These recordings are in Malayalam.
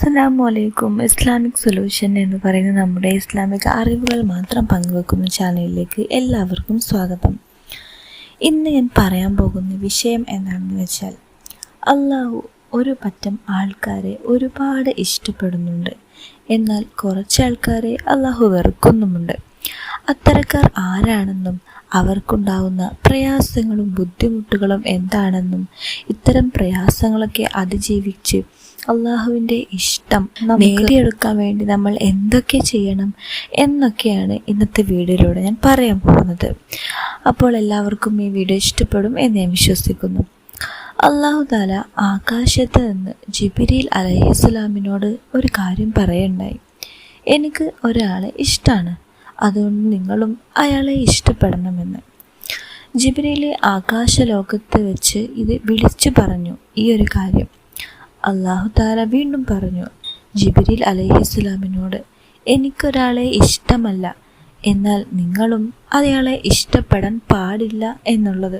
അസ്സലാമു അലൈക്കും ഇസ്ലാമിക് സൊല്യൂഷൻ എന്ന് പറയുന്ന നമ്മുടെ ഇസ്ലാമിക അറിവുകൾ മാത്രം പങ്കുവെക്കുന്ന ചാനലിലേക്ക് എല്ലാവർക്കും സ്വാഗതം. ഇന്ന് ഞാൻ പറയാൻ പോകുന്ന വിഷയം എന്താണെന്ന് വെച്ചാൽ അള്ളാഹു ഒരു പറ്റം ആൾക്കാരെ ഒരുപാട് ഇഷ്ടപ്പെടുന്നുണ്ട്. എന്നാൽ കുറച്ച് ആൾക്കാരെ അള്ളാഹു വെറുക്കുന്നുമുണ്ട്. അത്തരക്കാർ ആരാണെന്നും അവർക്കുണ്ടാവുന്ന പ്രയാസങ്ങളും ബുദ്ധിമുട്ടുകളും എന്താണെന്നും ഇത്തരം പ്രയാസങ്ങളൊക്കെ അതിജീവിച്ച് അള്ളാഹുവിന്റെ ഇഷ്ടം. നേടിയെടുക്കാൻ വേണ്ടി നമ്മൾ എന്തൊക്കെ ചെയ്യണം എന്നൊക്കെയാണ് ഇന്നത്തെ വീഡിയോയിലൂടെ ഞാൻ പറയാൻ പോകുന്നത്. അപ്പോൾ എല്ലാവർക്കും ഈ വീഡിയോ ഇഷ്ടപ്പെടും എന്ന് ഞാൻ വിശ്വസിക്കുന്നു. അള്ളാഹു താല ആകാശത്ത് നിന്ന് ജിബിരിൽ അലഹിസ്ലാമിനോട് ഒരു കാര്യം പറയണ്ടായി. എനിക്ക് ഒരാളെ ഇഷ്ടമാണ് അതുകൊണ്ട് നിങ്ങളും അയാളെ ഇഷ്ടപ്പെടണമെന്ന്. ജിബിരിയിലെ ആകാശലോകത്ത് വെച്ച് ഇത് വിളിച്ചു പറഞ്ഞു ഈ ഒരു കാര്യം. അള്ളാഹു താല വീണ്ടും പറഞ്ഞു ജിബിരിൽ അലഹിസ്ലാമിനോട് എനിക്കൊരാളെ ഇഷ്ടമല്ല എന്നാൽ നിങ്ങളും അയാളെ ഇഷ്ടപ്പെടാൻ പാടില്ല എന്നുള്ളത്.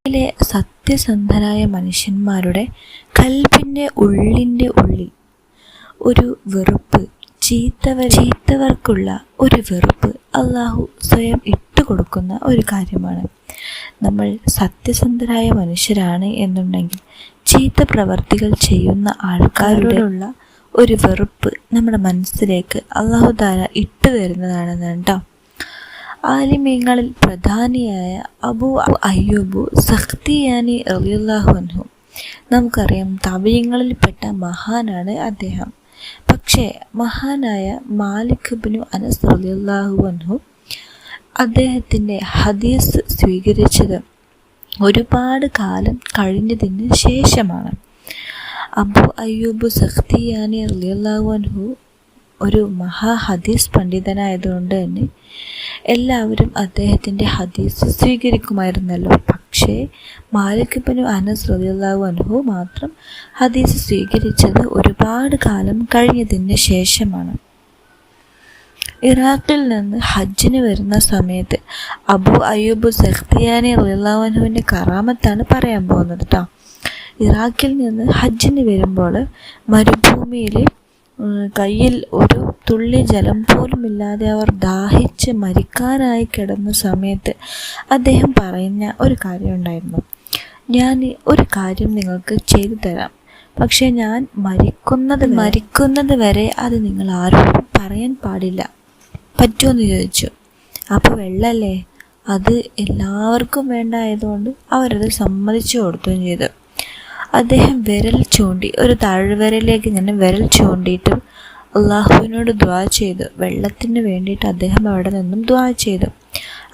ഇതിലെ സത്യസന്ധരായ മനുഷ്യന്മാരുടെ കൽപ്പിന്റെ ഉള്ളിന്റെ ഉള്ളിൽ ഒരു വെറുപ്പ് ചീത്തവർ ചീത്തവർക്കുള്ള ഒരു വെറുപ്പ് അള്ളാഹു സ്വയം ഇട്ടു കൊടുക്കുന്ന ഒരു കാര്യമാണ്. നമ്മൾ സത്യസന്ധരായ മനുഷ്യരാണ് എന്നുണ്ടെങ്കിൽ ചീത്ത പ്രവർത്തികൾ ചെയ്യുന്ന ആൾക്കാരോടുള്ള ഒരു വെറുപ്പ് നമ്മുടെ മനസ്സിലേക്ക് അള്ളാഹു താര ഇട്ടു തരുന്നതാണെന്ന് കേട്ടോ. ആലിമീങ്ങളിൽ പ്രധാനിയായ അബു അയ്യൂബു സഖ്തിയാനി റലിയുല്ലാഹു അൻഹു. നമുക്കറിയാം തവയങ്ങളിൽപ്പെട്ട മഹാനാണ് അദ്ദേഹം. പക്ഷേ മഹാനായ മാലിക് ബിനു അനസ് റലിയുല്ലാഹു അൻഹു അദ്ദേഹത്തിന്റെ ഹദീസ് സ്വീകരിച്ചത് ഒരുപാട് കാലം കഴിഞ്ഞതിന് ശേഷമാണ് അബു അയ്യൂബ് സഖ്തിയാനി റലിയുല്ലാഹു അൻഹു ഒരു മഹാ ഹദീസ് പണ്ഡിതനായതുകൊണ്ട് തന്നെ എല്ലാവരും അദ്ദേഹത്തിന്റെ ഹദീസ് സ്വീകരിക്കുമായിരുന്നല്ലോ. പക്ഷേ മാലിക് ബിനു അനസ് റളിയല്ലാഹു അൻഹു മാത്രം ഹദീസ് സ്വീകരിച്ചത് ഒരുപാട് കാലം കഴിഞ്ഞതിന് ശേഷമാണ്. ഇറാഖിൽ നിന്ന് ഹജ്ജിന് വരുന്ന സമയത്ത് അബു അയ്യൂബ് സഖ്തിയാനി റിലാവനുവിന്റെ കറാമത്താണ് പറയാൻ പോകുന്നത് കേട്ടോ ഇറാഖിൽ നിന്ന് ഹജ്ജിന് വരുമ്പോൾ മരുഭൂമിയിൽ കയ്യിൽ ഒരു തുള്ളി ജലം പോലുമില്ലാതെ അവർ ദാഹിച്ച് മരിക്കാനായി കിടന്ന സമയത്ത് അദ്ദേഹം പറയുന്ന ഒരു കാര്യം ഉണ്ടായിരുന്നു. ഞാൻ ഒരു കാര്യം നിങ്ങൾക്ക് ചെയ്തു തരാം. പക്ഷേ ഞാൻ മരിക്കുന്നത് മരിക്കുന്നത് വരെ അത് നിങ്ങൾ ആരോടും പറയാൻ പാടില്ല. പറ്റുമെന്ന് ചോദിച്ചു. അപ്പോൾ വെള്ളല്ലേ? അത് എല്ലാവർക്കും വേണ്ടായതുകൊണ്ട് അവരത് സമ്മതിച്ചു കൊടുക്കുകയും ചെയ്തു. അദ്ദേഹം വിരൽ ചൂണ്ടി ഒരു താഴ്വരയിലേക്ക് ഇങ്ങനെ വിരൽ ചൂണ്ടിയിട്ട് അള്ളാഹുവിനോട് ദ്വാ ചെയ്തു. വെള്ളത്തിന് വേണ്ടിയിട്ട് അദ്ദേഹം അവിടെ നിന്നും ദ്വാ ചെയ്തു.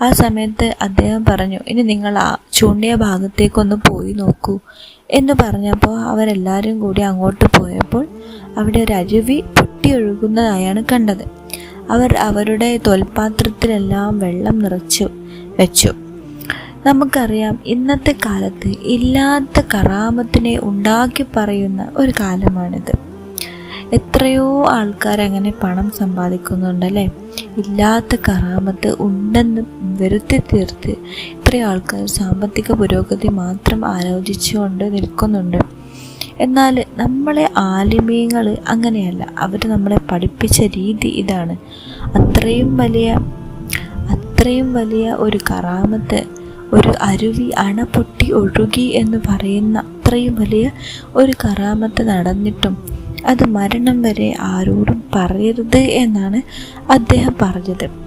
ആ സമയത്ത് അദ്ദേഹം പറഞ്ഞു ഇനി നിങ്ങൾ ആ ചൂണ്ടിയ ഭാഗത്തേക്കൊന്ന് പോയി നോക്കൂ. എന്ന് പറഞ്ഞപ്പോൾ അവരെല്ലാവരും കൂടി അങ്ങോട്ട് പോയപ്പോൾ അവിടെ ഒരു അരുവി പൊട്ടിയൊഴുകുന്നതായാണ് കണ്ടത്. അവർ അവരുടെ തോൽപാത്രത്തിലെല്ലാം വെള്ളം നിറച്ചു വെച്ചു. നമുക്കറിയാം ഇന്നത്തെ കാലത്ത് ഇല്ലാത്ത കറാമത്തിനെ ഉണ്ടാക്കി പറയുന്ന ഒരു കാലമാണിത്. എത്രയോ ആൾക്കാർ അങ്ങനെ പണം സമ്പാദിക്കുന്നുണ്ടല്ലേ? ഇല്ലാത്ത കറാമത്ത് ഉണ്ടെന്ന് വരുത്തി തീർത്ത് ഇത്രയും ആൾക്കാർ സാമ്പത്തിക പുരോഗതി മാത്രം ആലോചിച്ചുകൊണ്ട് നിൽക്കുന്നുണ്ട്. എന്നാൽ നമ്മളെ ആലിമീങ്ങൾ അങ്ങനെയല്ല. അവർ നമ്മളെ പഠിപ്പിച്ച രീതി ഇതാണ്. അത്രയും വലിയ അത്രയും വലിയ ഒരു കറാമത്ത് ഒരു അരുവി അണ പൊട്ടി ഒഴുകി എന്ന് പറയുന്ന അത്രയും വലിയ ഒരു കറാമത്ത് നടന്നിട്ടും അത് മരണം വരെ ആരോടും പറയരുത് എന്നാണ് അദ്ദേഹം പറഞ്ഞത്.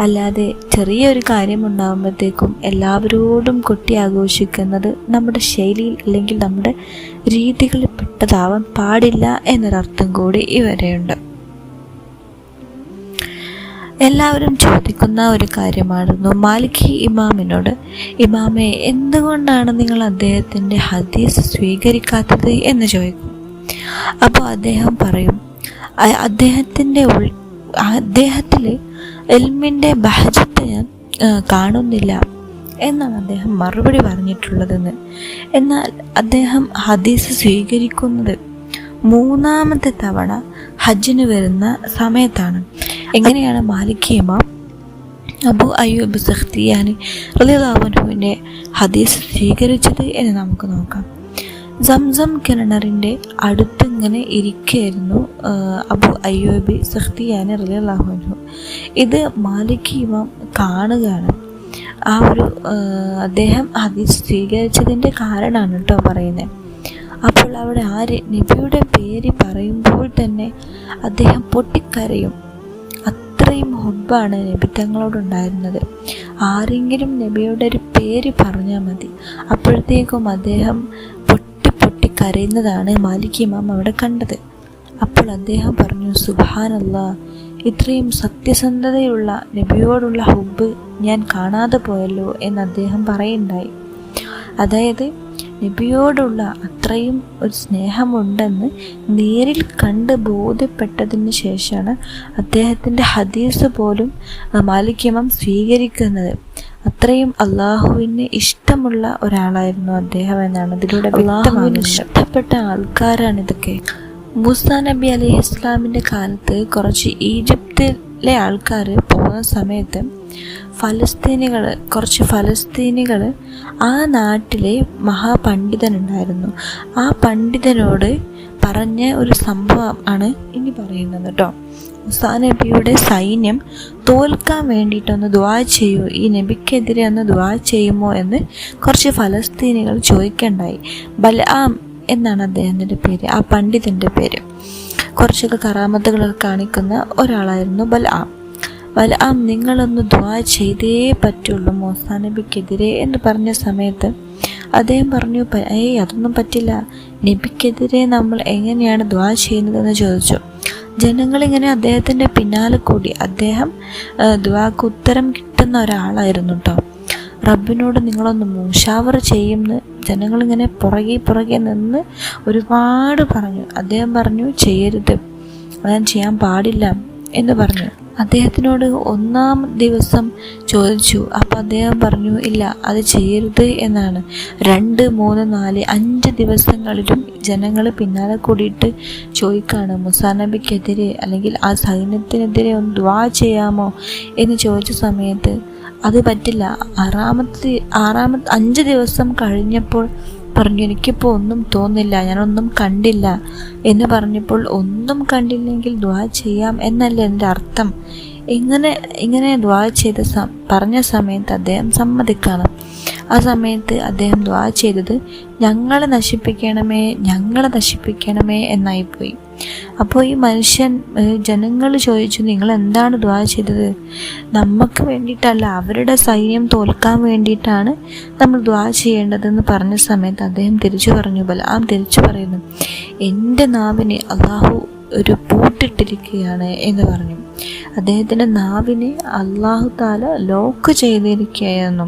അല്ലാതെ ചെറിയൊരു കാര്യമുണ്ടാകുമ്പോഴത്തേക്കും എല്ലാവരോടും കൊട്ടി ആഘോഷിക്കുന്നത് നമ്മുടെ ശൈലിയിൽ അല്ലെങ്കിൽ നമ്മുടെ രീതികളിൽ പെട്ടതാവാൻ പാടില്ല എന്നൊരർത്ഥം കൂടി ഇവരെയുണ്ട്. എല്ലാവരും ചോദിക്കുന്ന ഒരു കാര്യമായിരുന്നു. മാലിക്കി ഇമാമിനോട് ഇമാമെ എന്തുകൊണ്ടാണ് നിങ്ങൾ അദ്ദേഹത്തിന്റെ ഹദീസ് സ്വീകരിക്കാത്തത് എന്ന് ചോദിക്കും? അപ്പോൾ അദ്ദേഹം പറയും അദ്ദേഹത്തിന്റെ ഉൾ അദ്ദേഹത്തിൽ എൽമിന്റെ ബഹജത്ത് ഞാൻ കാണുന്നില്ല എന്നാണ് അദ്ദേഹം മറുപടി പറഞ്ഞിട്ടുള്ളതെന്ന്. എന്നാൽ അദ്ദേഹം ഹദീസ് സ്വീകരിക്കുന്നത് മൂന്നാമത്തെ തവണ ഹജ്ജിന് വരുന്ന സമയത്താണ്. എങ്ങനെയാണ് മാലിക് ഇമാം അബു അയ്യൂബ് സഖ്തിയാനി റലിയാഹുവിന്റെ ഹദീസ് സ്വീകരിച്ചത് എന്ന് നമുക്ക് നോക്കാം. സംസം കിണറിന്റെ അടുത്തിങ്ങനെ ഇരിക്കുകയായിരുന്നു അബു അയ്യൂബി സഖ്തിയാനി റലിയല്ലാഹുനു ഇത് മാലിക് ഇമാം കാണുകയാണ്. ആ ഒരു അദ്ദേഹം അത് സ്വീകരിച്ചതിന്റെ കാരണമാണ് കേട്ടോ പറയുന്നത് അപ്പോൾ അവിടെ ആര് നബിയുടെ പേര് പറയുമ്പോൾ തന്നെ അദ്ദേഹം പൊട്ടിക്കരയും. അത്രയും ഹുബാണ് നബി തങ്ങളോടുണ്ടായിരുന്നത് ആരെങ്കിലും നബിയുടെ ഒരു പേര് പറഞ്ഞാൽ മതി. അപ്പോഴത്തേക്കും അദ്ദേഹം കരയുന്നതാണ് മാലിക് ഇമാം അവിടെ കണ്ടത്. അപ്പോൾ അദ്ദേഹം പറഞ്ഞു സുബാനല്ല ഇത്രയും സത്യസന്ധതയുള്ള നബിയോടുള്ള ഹുബ് ഞാൻ കാണാതെ പോയല്ലോ എന്ന് അദ്ദേഹം പറയുണ്ടായി. അതായത് നബിയോടുള്ള അത്രയും ഒരു സ്നേഹമുണ്ടെന്ന് നേരിൽ കണ്ട് ബോധ്യപ്പെട്ടതിന് ശേഷമാണ് അദ്ദേഹത്തിന്റെ ഹദീസ് പോലും മാലിക്യമം സ്വീകരിക്കുന്നത്. അത്രയും അള്ളാഹുവിന് ഇഷ്ടമുള്ള ഒരാളായിരുന്നു അദ്ദേഹം എന്നാണ് ഇതിലൂടെ അള്ളാഹുവിന് ഇഷ്ടപ്പെട്ട ആൾക്കാരാണ് ഇതൊക്കെ. മൂസ നബി അലി ഇസ്ലാമിന്റെ കാലത്ത് കുറച്ച് ഈജിപ്തിലെ ആൾക്കാർ പോകുന്ന സമയത്ത് ഫലസ്തീനികൾ കുറച്ച് ഫലസ്തീനികൾ ആ നാട്ടിലെ മഹാപണ്ഡിതനുണ്ടായിരുന്നു. ആ പണ്ഡിതനോട് പറഞ്ഞ ഒരു സംഭവം ആണ് ഇനി പറയുന്നത് കേട്ടോ മുസാ നബിയുടെ സൈന്യം തോൽക്കാൻ വേണ്ടിയിട്ടൊന്ന് ദ്വാ ചെയ്യൂ ഈ നബിക്കെതിരെ ഒന്ന് ദ്വാ ചെയ്യുമോ എന്ന് കുറച്ച് ഫലസ്തീനികൾ ചോദിക്കണ്ടായി. ബലാം എന്നാണ് അദ്ദേഹത്തിന്റെ പേര് ആ പണ്ഡിതന്റെ പേര്. കുറച്ചൊക്കെ കറാമത്തുകളൊക്കെ കാണിക്കുന്ന ഒരാളായിരുന്നു ബലാം വലാം നിങ്ങളൊന്ന് ദ്വാ ചെയ്തേ പറ്റുള്ളൂ മോസാനബിക്കെതിരെ എന്ന് പറഞ്ഞ സമയത്ത് അദ്ദേഹം പറഞ്ഞു ഏയ് അതൊന്നും പറ്റില്ല. നബിക്കെതിരെ നമ്മൾ എങ്ങനെയാണ് ദ്വാ ചെയ്യുന്നതെന്ന് ചോദിച്ചു. ജനങ്ങളിങ്ങനെ അദ്ദേഹത്തിന്റെ പിന്നാലെ കൂടി. അദ്ദേഹം ദ്വാക്ക് ഉത്തരം കിട്ടുന്ന ഒരാളായിരുന്നു കേട്ടോ റബ്ബിനോട് നിങ്ങളൊന്ന് മൂഷാവർ ചെയ്യുമെന്ന് ജനങ്ങളിങ്ങനെ പുറകെ പുറകെ നിന്ന് ഒരുപാട് പറഞ്ഞു. അദ്ദേഹം പറഞ്ഞു ചെയ്യരുത്. ഞാൻ ചെയ്യാൻ പാടില്ല. എന്ന് പറഞ്ഞു. അദ്ദേഹത്തിനോട് ഒന്നാം ദിവസം ചോദിച്ചു അപ്പം അദ്ദേഹം പറഞ്ഞു ഇല്ല അത് ചെയ്യരുത് എന്നാണ്. രണ്ട് മൂന്ന് നാല് അഞ്ച് ദിവസങ്ങളിലും ജനങ്ങൾ പിന്നാലെ കൂടിയിട്ട് ചോദിക്കാണ് മുസാനബിക്കെതിരെ അല്ലെങ്കിൽ ആ സൈന്യത്തിനെതിരെ ഒന്ന് ദ്വാ ചെയ്യാമോ? എന്ന് ചോദിച്ച സമയത്ത് അത് പറ്റില്ല. ആറാമത്തെ ആറാമത്തെ അഞ്ച് ദിവസം കഴിഞ്ഞപ്പോൾ പറഞ്ഞു എനിക്കിപ്പോൾ ഒന്നും തോന്നില്ല ഞാനൊന്നും കണ്ടില്ല. എന്ന് പറഞ്ഞപ്പോൾ ഒന്നും കണ്ടില്ലെങ്കിൽ ദ്വാ ചെയ്യാം എന്നല്ലേ എന്റെ അർത്ഥം? ഇങ്ങനെ ഇങ്ങനെ ദ്വാ ചെയ്ത പറഞ്ഞ സമയത്ത് അദ്ദേഹം സമ്മതിക്കണം. ആ സമയത്ത് അദ്ദേഹം ദ്വാ ചെയ്തത് ഞങ്ങളെ നശിപ്പിക്കണമേ ഞങ്ങളെ നശിപ്പിക്കണമേ എന്നായിപ്പോയി. അപ്പോൾ ഈ മനുഷ്യൻ ജനങ്ങൾ ചോദിച്ചു നിങ്ങൾ എന്താണ് ദ്വാ ചെയ്തത്? നമുക്ക് വേണ്ടിയിട്ടല്ല അവരുടെ സൈന്യം തോൽക്കാൻ വേണ്ടിയിട്ടാണ് നമ്മൾ ദ്വാ ചെയ്യേണ്ടതെന്ന് പറഞ്ഞ സമയത്ത് അദ്ദേഹം തിരിച്ചു പറഞ്ഞു ആ തിരിച്ചു പറയുന്നു എന്റെ നാവിനെ അള്ളാഹു ഒരു പൂട്ടിട്ടിരിക്കുകയാണ് എന്ന് പറഞ്ഞു. അദ്ദേഹത്തിന്റെ നാവിനെ അള്ളാഹു താല ലോക്ക് ചെയ്തിരിക്കുകയായിരുന്നു.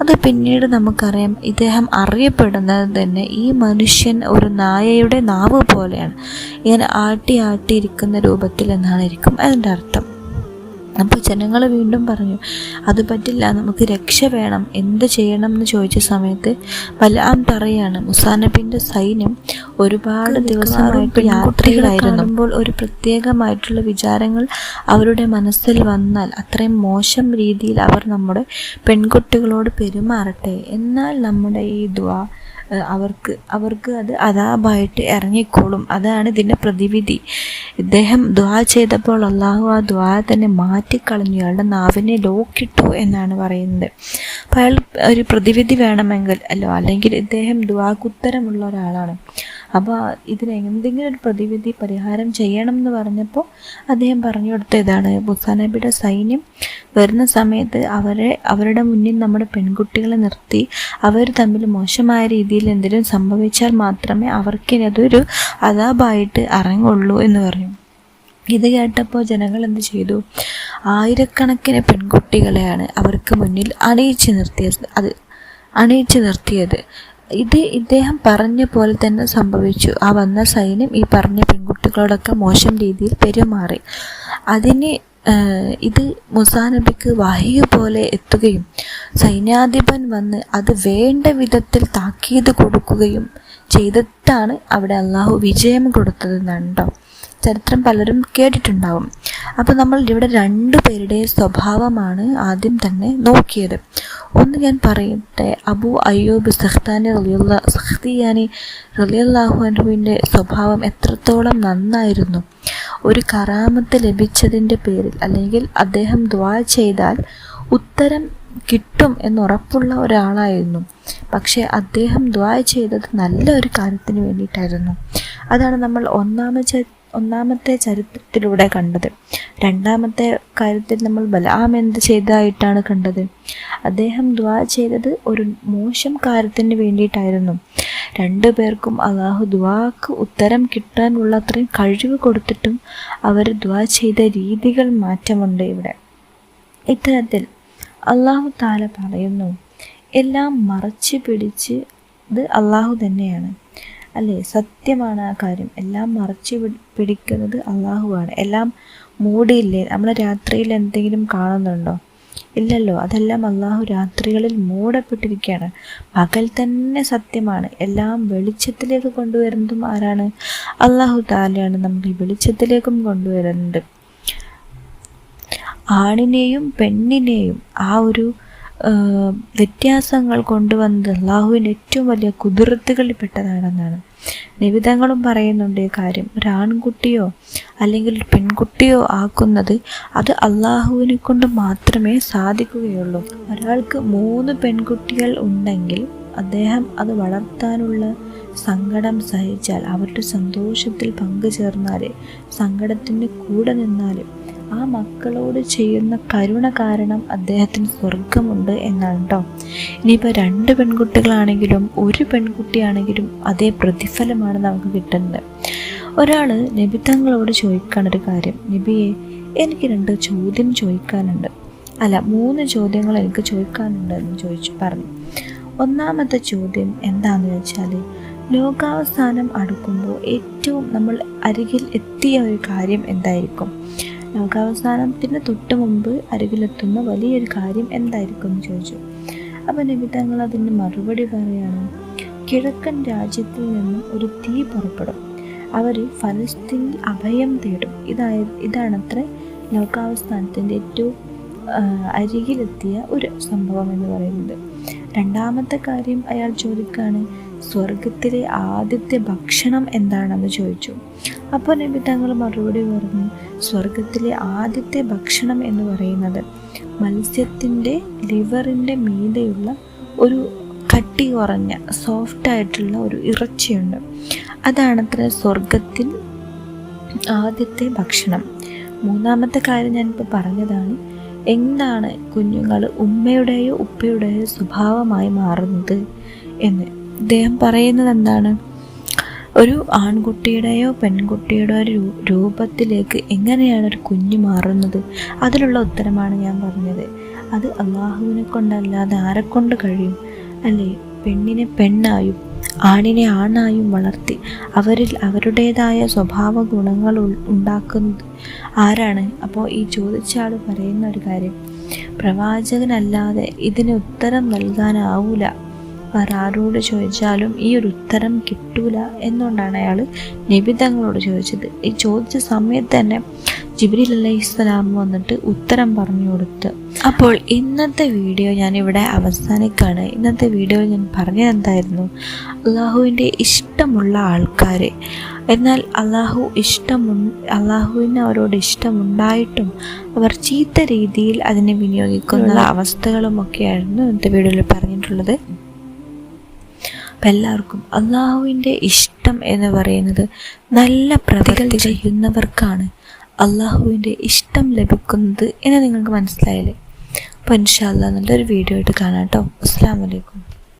അത് പിന്നീട് നമുക്കറിയാം ഇദ്ദേഹം അറിയപ്പെടുന്നത് തന്നെ ഈ മനുഷ്യൻ ഒരു നായയുടെ നാവ് പോലെയാണ്. ഇങ്ങനെ ആട്ടി ആട്ടിയിരിക്കുന്ന രൂപത്തിൽ എന്നാണ് ഇരിക്കും അതിന്റെ അർത്ഥം. അപ്പോൾ ജനങ്ങൾ വീണ്ടും പറഞ്ഞു അത് പറ്റില്ല നമുക്ക് രക്ഷ വേണം. എന്ത് ചെയ്യണം? എന്ന് ചോദിച്ച സമയത്ത് ബലാം പറയാണ് മുസാനബിന്റെ സൈന്യം ഒരുപാട് ദിവസമായിട്ട് യാത്രയിലായിരുന്നു. ഒരു പ്രത്യേകമായിട്ടുള്ള വിചാരങ്ങൾ അവരുടെ മനസ്സിൽ വന്നാൽ അത്രയും മോശം രീതിയിൽ അവർ നമ്മുടെ പെൺകുട്ടികളോട് പെരുമാറട്ടെ. എന്നാൽ നമ്മുടെ ഈ ദ്വാ അവർക്ക് അവർക്ക് അത് അതാപായിട്ട് ഇറങ്ങിക്കോളും. അതാണ് ഇതിന്റെ പ്രതിവിധി. ഇദ്ദേഹം ദ്വാ ചെയ്തപ്പോൾ അള്ളാഹു ആ ദ്വാ തന്നെ മാറ്റിക്കളഞ്ഞു. അയാളുടെ നാവിനെ ലോക്കിട്ടു എന്നാണ് പറയുന്നത്. അപ്പോൾ അയാൾ ഒരു പ്രതിവിധി വേണമെങ്കിൽ അല്ലോ അല്ലെങ്കിൽ ഇദ്ദേഹം ദ്വാക്കുത്തരമുള്ള ഒരാളാണ്. അപ്പോൾ ഇതിന് എന്തെങ്കിലും ഒരു പ്രതിവിധി പരിഹാരം ചെയ്യണം എന്ന് പറഞ്ഞപ്പോൾ അദ്ദേഹം പറഞ്ഞു കൊടുത്ത ഇതാണ്. ബുസാനബിയുടെ സൈന്യം വരുന്ന സമയത്ത് അവരെ അവരുടെ മുന്നിൽ നമ്മുടെ പെൺകുട്ടികളെ നിർത്തി അവർ തമ്മിൽ മോശമായ രീതിയിൽ എന്തെങ്കിലും സംഭവിച്ചാൽ മാത്രമേ അവർക്കിനതൊരു അതാപായിട്ട് അറങ്ങുള്ളൂ എന്ന് പറഞ്ഞു ഇത് കേട്ടപ്പോൾ ജനങ്ങൾ എന്ത് ചെയ്തു? ആയിരക്കണക്കിന് പെൺകുട്ടികളെയാണ് അവർക്ക് മുന്നിൽ അണിയിച്ച് നിർത്തിയത്. അത് അണിയിച്ച് നിർത്തിയത്. ഇത് ഇദ്ദേഹം പറഞ്ഞ പോലെ തന്നെ സംഭവിച്ചു. ആ വന്ന സൈന്യം ഈ പറഞ്ഞ പെൺകുട്ടികളോടൊക്കെ മോശം രീതിയിൽ പെരുമാറി. അതിന് ഇത് മുസാനബിക്ക് വഹിയ പോലെ എത്തുകയും സൈന്യാധിപൻ വന്ന് അത് വേണ്ട വിധത്തിൽ താക്കീത് കൊടുക്കുകയും ചെയ്തിട്ടാണ് അവിടെ അള്ളാഹു വിജയം കൊടുത്തതെന്നാണ് കേട്ടോ ചരിത്രം പലരും കേട്ടിട്ടുണ്ടാവും. അപ്പോൾ നമ്മൾ ഇവിടെ രണ്ടു പേരുടെ സ്വഭാവമാണ് ആദ്യം തന്നെ നോക്കിയത്. ഒന്ന് ഞാൻ പറയട്ടെ അബു അയ്യൂബ് സഹ്താനി റലിയുള്ള സഖ്തിയാനി റലിയല്ലാഹു അനുവിന്റെ സ്വഭാവം എത്രത്തോളം നന്നായിരുന്നു. ഒരു കറാമത്ത് ലഭിച്ചതിന്റെ പേരിൽ അല്ലെങ്കിൽ അദ്ദേഹം ദ്വാ ചെയ്താൽ ഉത്തരം കിട്ടും എന്നുറപ്പുള്ള ഒരാളായിരുന്നു. പക്ഷേ അദ്ദേഹം ദ്വാ ചെയ്തത് നല്ല ഒരു കാര്യത്തിന് വേണ്ടിയിട്ടായിരുന്നു. അതാണ് നമ്മൾ ഒന്നാമത്തെ ഒന്നാമത്തെ ചരിത്രത്തിലൂടെ കണ്ടത്. രണ്ടാമത്തെ കാര്യത്തിൽ നമ്മൾ ബലാം എന്ത് ചെയ്തതായിട്ടാണ് കണ്ടത്? അദ്ദേഹം ദ്വാ ചെയ്തത് ഒരു മോശം കാര്യത്തിന് വേണ്ടിയിട്ടായിരുന്നു. രണ്ടു പേർക്കും അള്ളാഹു ദ്വാക്ക് ഉത്തരം കിട്ടാനുള്ള അത്രയും കഴിവ് കൊടുത്തിട്ടും അവർ ദ്വാ ചെയ്ത രീതികൾ മാറ്റമുണ്ട് ഇവിടെ. ഇത്തരത്തിൽ അള്ളാഹു താല പറയുന്നു എല്ലാം മറച്ചു പിടിച്ച് ഇത് അള്ളാഹു തന്നെയാണ്. അല്ലേ? സത്യമാണ് ആ കാര്യം. എല്ലാം മറച്ചു പിടിക്കുന്നത് അള്ളാഹുവാണ്. എല്ലാം മൂടിയില്ലേ? നമ്മൾ രാത്രിയിൽ എന്തെങ്കിലും കാണുന്നുണ്ടോ? ഇല്ലല്ലോ. അതെല്ലാം അള്ളാഹു രാത്രികളിൽ മൂടപ്പെട്ടിരിക്കുകയാണ്. പകൽ തന്നെ സത്യമാണ്. എല്ലാം വെളിച്ചത്തിലേക്ക് കൊണ്ടുവരുന്നതും ആരാണ്? അള്ളാഹു താലയാണ് ഈ വെളിച്ചത്തിലേക്കും കൊണ്ടുവരുന്നത്. ആണിനെയും പെണ്ണിനെയും ആ ഒരു വ്യത്യാസങ്ങൾ കൊണ്ടുവന്നത് അള്ളാഹുവിന്റെ ഏറ്റവും വലിയ കുതിർത്തുകളിൽ പെട്ടതാണെന്നാണ് നിവിധങ്ങളും പറയുന്നുണ്ട് ഈ കാര്യം. ഒരു ആൺകുട്ടിയോ അല്ലെങ്കിൽ ഒരു പെൺകുട്ടിയോ ആക്കുന്നത് അത് അള്ളാഹുവിനെ കൊണ്ട് മാത്രമേ സാധിക്കുകയുള്ളൂ. ഒരാൾക്ക് മൂന്ന് പെൺകുട്ടികൾ ഉണ്ടെങ്കിൽ അദ്ദേഹം അത് വളർത്താനുള്ള സങ്കടം സഹിച്ചാൽ അവരുടെ സന്തോഷത്തിൽ പങ്കുചേർന്നാൽ സങ്കടത്തിന്റെ കൂടെ നിന്നാൽ ആ മക്കളോട് ചെയ്യുന്ന കരുണ കാരണം അദ്ദേഹത്തിന് സ്വർഗമുണ്ട് എന്നാണ് കേട്ടോ ഇനിയിപ്പോൾ രണ്ട് പെൺകുട്ടികളാണെങ്കിലും ഒരു പെൺകുട്ടിയാണെങ്കിലും അതേ പ്രതിഫലമാണ് നമുക്ക് കിട്ടുന്നത്. ഒരാൾ നബിത്തങ്ങളോട് ചോദിക്കാനൊരു കാര്യം. നബിയെ എനിക്ക് രണ്ട് ചോദ്യം ചോദിക്കാനുണ്ട്. അല്ല മൂന്ന് ചോദ്യങ്ങൾ എനിക്ക് ചോദിക്കാനുണ്ട് എന്ന് ചോദിച്ചു പറഞ്ഞു. ഒന്നാമത്തെ ചോദ്യം എന്താണെന്ന് വെച്ചാൽ ലോകാവസാനം അടുക്കുമ്പോൾ ഏറ്റവും നമ്മൾ അരികിൽ എത്തിയ ഒരു കാര്യം എന്തായിരിക്കും? ലോകാവസാനത്തിന് തൊട്ട് മുമ്പ് അരികിലെത്തുന്ന വലിയൊരു കാര്യം എന്തായിരിക്കും എന്ന് ചോദിച്ചു. അപ്പം നബിതങ്ങൾ അതിന് മറുപടി പറയാണ് കിഴക്കൻ രാജ്യത്തിൽ നിന്നും ഒരു തീ പുറപ്പെടും. അവർ ഫലസ്തീനിൽ അഭയം തേടും. ഇതായ ഇതാണത്ര ലോകാവസ്ഥാനത്തിന്റെ ഏറ്റവും അരികിലെത്തിയ ഒരു സംഭവം എന്ന് പറയുന്നത്. രണ്ടാമത്തെ കാര്യം അയാൾ ചോദിക്കുകയാണ് സ്വർഗത്തിലെ ആദ്യത്തെ ഭക്ഷണം എന്താണെന്ന് ചോദിച്ചു. അപ്പോൾ നബി തങ്ങൾ മറുപടി പറഞ്ഞു സ്വർഗത്തിലെ ആദ്യത്തെ ഭക്ഷണം എന്ന് പറയുന്നത് മത്സ്യത്തിന്റെ ലിവറിന്റെ മീതെയുള്ള ഒരു കട്ടി കുറഞ്ഞ സോഫ്റ്റ് ആയിട്ടുള്ള ഒരു ഇറച്ചിയുണ്ട്. അതാണത്ര സ്വർഗത്തിൽ ആദ്യത്തെ ഭക്ഷണം. മൂന്നാമത്തെ കാര്യം ഞാനിപ്പോൾ പറഞ്ഞതാണ് എന്താണ് കുഞ്ഞുങ്ങൾ ഉമ്മയുടെയോ ഉപ്പയുടെയോ സ്വഭാവമായി മാറുന്നത്? എന്ന്. ഇദ്ദേഹം പറയുന്നത് എന്താണ്? ഒരു ആൺകുട്ടിയുടെയോ പെൺകുട്ടിയുടെയോ രൂപത്തിലേക്ക് എങ്ങനെയാണ് ഒരു കുഞ്ഞ് മാറുന്നത്? അതിനുള്ള ഉത്തരമാണ് ഞാൻ പറഞ്ഞത്. അത് അള്ളാഹുവിനെ കൊണ്ടല്ലാതെ ആരെക്കൊണ്ട് കഴിയും? അല്ലേ? പെണ്ണിനെ പെണ്ണായും ആണിനെ ആണായും വളർത്തി അവരിൽ അവരുടേതായ സ്വഭാവ ഗുണങ്ങൾ ഉണ്ടാക്കുന്നത് ആരാണ്? അപ്പോൾ ഈ ചോദിച്ച ആൾ പറയുന്ന ഒരു കാര്യം പ്രവാചകനല്ലാതെ ഇതിന് ഉത്തരം നൽകാനാവൂല. വേറെ ആരോട് ചോദിച്ചാലും ഈ ഒരു ഉത്തരം കിട്ടൂല എന്നുകൊണ്ടാണ് അയാൾ നിബിധങ്ങളോട് ചോദിച്ചത്. ഈ ചോദിച്ച സമയത്ത് തന്നെ ജിബ്രീൽ അലൈഹി സ്വലാം വന്നിട്ട് ഉത്തരം പറഞ്ഞു കൊടുത്ത്. അപ്പോൾ ഇന്നത്തെ വീഡിയോ ഞാൻ ഇവിടെ അവസാനിക്കാണ്. ഇന്നത്തെ വീഡിയോയിൽ ഞാൻ പറഞ്ഞത് എന്തായിരുന്നു? അള്ളാഹുവിന്റെ ഇഷ്ടമുള്ള ആൾക്കാർ എന്നാൽ അള്ളാഹു ഇഷ്ടമു അള്ളാഹുവിന് അവരോട് ഇഷ്ടമുണ്ടായിട്ടും അവർ ചീത്ത രീതിയിൽ അതിനെ വിനിയോഗിക്കുന്ന അവസ്ഥകളുമൊക്കെയായിരുന്നു ഇന്നത്തെ വീഡിയോയിൽ പറഞ്ഞിട്ടുള്ളത്. അപ്പം എല്ലാവർക്കും അള്ളാഹുവിന്റെ ഇഷ്ടം എന്ന് പറയുന്നത് നല്ല പ്രതികൾ ചെയ്യുന്നവർക്കാണ് അള്ളാഹുവിന്റെ ഇഷ്ടം ലഭിക്കുന്നത് എന്ന് നിങ്ങൾക്ക് മനസ്സിലായില്ലേ? അപ്പോൾ ഇൻഷാല്ല നല്ലൊരു വീഡിയോ ആയിട്ട് കാണാം കേട്ടോ. അസ്സാം വലൈക്കും